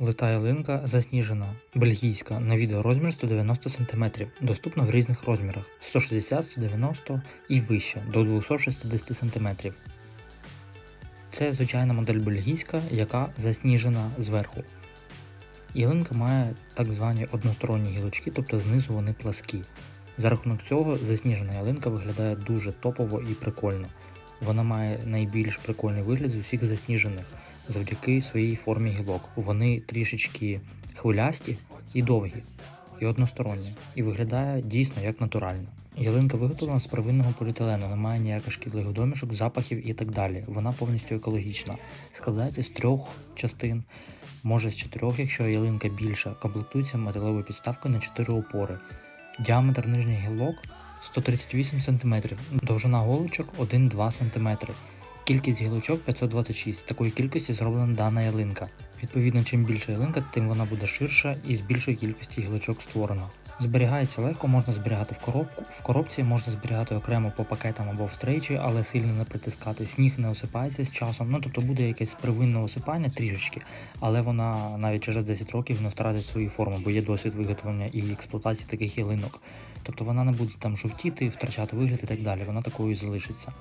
Лита ялинка засніжена, бельгійська, на відео розмір 190 см, доступна в різних розмірах 160, 190 і вище до 260 см. Це звичайна модель бельгійська, яка засніжена зверху. Ялинка має так звані односторонні гілочки, тобто знизу вони пласкі. За рахунок цього засніжена ялинка виглядає дуже топово і прикольно. Вона має найбільш прикольний вигляд з усіх засніжених завдяки своїй формі гілок. Вони трішечки хвилясті і довгі, і односторонні, і виглядає дійсно як натурально. Ялинка виготовлена з первинного поліетилену, немає ніяких шкідливих домішок, запахів і так далі. Вона повністю екологічна. Складається з трьох частин, може з чотирьох, якщо ялинка більша, комплектується металевою підставкою на 4 опори. Діаметр нижніх гілок 138 см, довжина голочок 1-2 см. Кількість гілочок 526. Такої кількості зроблена дана ялинка. Відповідно, чим більша ялинка, тим вона буде ширша і з більшої кількості гілочок створена. Зберігається легко, можна зберігати в коробку. В коробці можна зберігати окремо по пакетам або в стрейчі, але сильно не притискати. Сніг не осипається з часом. Ну тобто буде якесь первинне осипання трішечки, але вона навіть через 10 років не втратить свою форму, бо є досвід виготовлення і експлуатації таких ялинок. Тобто вона не буде там жовтіти, втрачати вигляд і так далі. Вона такою залишиться.